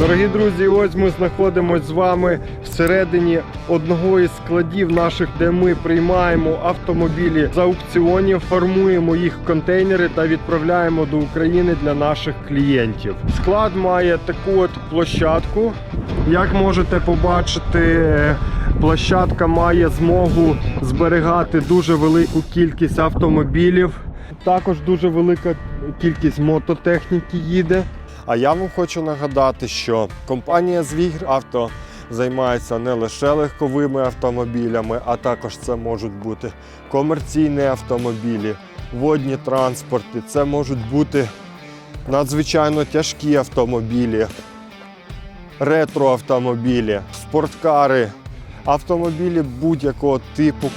Дорогі друзі, ось ми знаходимося з вами всередині одного із складів наших, де ми приймаємо автомобілі з аукціонів, формуємо їх в контейнери та відправляємо до України для наших клієнтів. Склад має таку от площадку. Як можете побачити, площадка має змогу зберігати дуже велику кількість автомобілів. Також дуже велика кількість мототехніки їде. А я вам хочу нагадати, що компанія Звігр Авто займається не лише легковими автомобілями, а також це можуть бути комерційні автомобілі, водні транспорти, це можуть бути надзвичайно тяжкі автомобілі, ретроавтомобілі, спорткари, автомобілі будь-якого типу.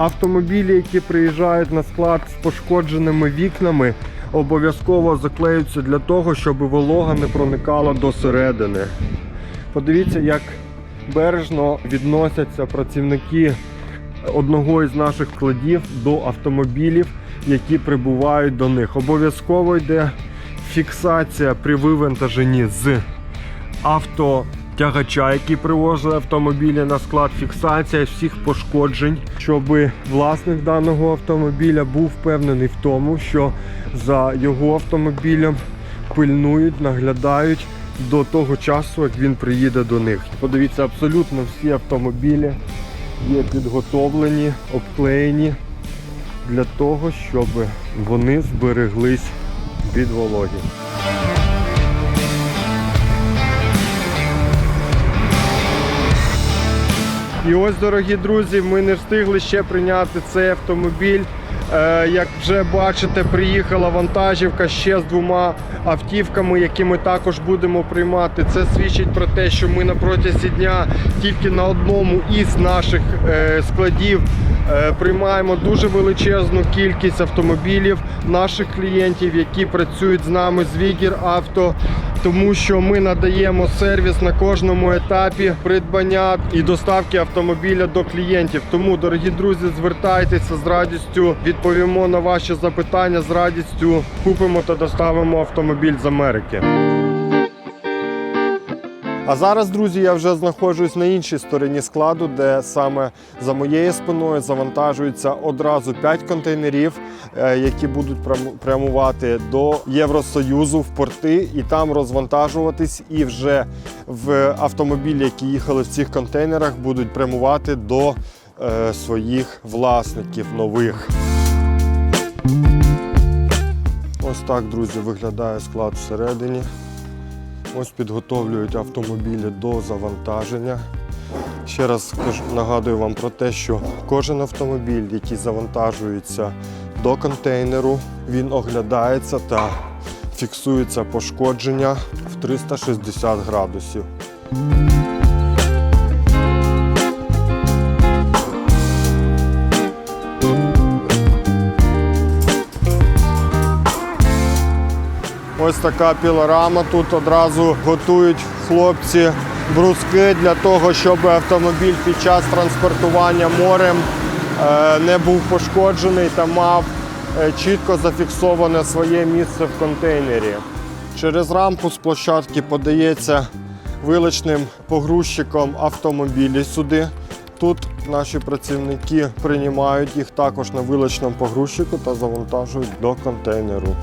Автомобілі, які приїжджають на склад з пошкодженими вікнами, обов'язково заклеюються для того, щоб волога не проникала до середини. Подивіться, як бережно відносяться працівники одного із наших складів до автомобілів, які прибувають до них. Обов'язково йде фіксація при вивантаженні з автотягача, який привозить автомобілі на склад, фіксація всіх пошкоджень, щоб власник даного автомобіля був впевнений в тому, що за його автомобілем пильнують, наглядають до того часу, як він приїде до них. Подивіться, абсолютно всі автомобілі є підготовлені, обклеєні для того, щоб вони збереглись від вологи. І ось, дорогі друзі, ми не встигли ще прийняти цей автомобіль. Е, Як вже бачите, приїхала вантажівка ще з двома автівками, які ми також будемо приймати. Це свідчить про те, що ми на протязі дня тільки на одному із наших е, складів приймаємо дуже величезну кількість автомобілів наших клієнтів, які працюють з нами з Вігір Авто тому що ми надаємо сервіс на кожному етапі придбання і доставки автомобіля до клієнтів. Тому, дорогі друзі, звертайтеся з радістю, відповімо на ваші запитання з радістю. Купимо та доставимо автомобіль з Америки. А зараз, друзі, я вже знаходжусь на іншій стороні складу, де саме за моєю спиною завантажуються одразу 5 контейнерів, е, які будуть прямувати до Євросоюзу в порти і там розвантажуватись. І вже в автомобілі, які їхали в цих контейнерах, будуть прямувати до е, своїх власників нових. Ось так, друзі, виглядає склад всередині. Ось підготовлюють автомобілі до завантаження. Ще раз нагадую вам про те, що кожен автомобіль, який завантажується до контейнеру, він оглядається та фіксується пошкодження в 360 градусів. Ось така пілорама. Тут одразу готують хлопці бруски для того, щоб автомобіль під час транспортування морем е, не був пошкоджений та мав е, чітко зафіксоване своє місце в контейнері. Через рампу з площадки подається виличним погрузчиком автомобілі сюди. Тут наші працівники приймають їх також на виличному погрузчику та завантажують до контейнеру.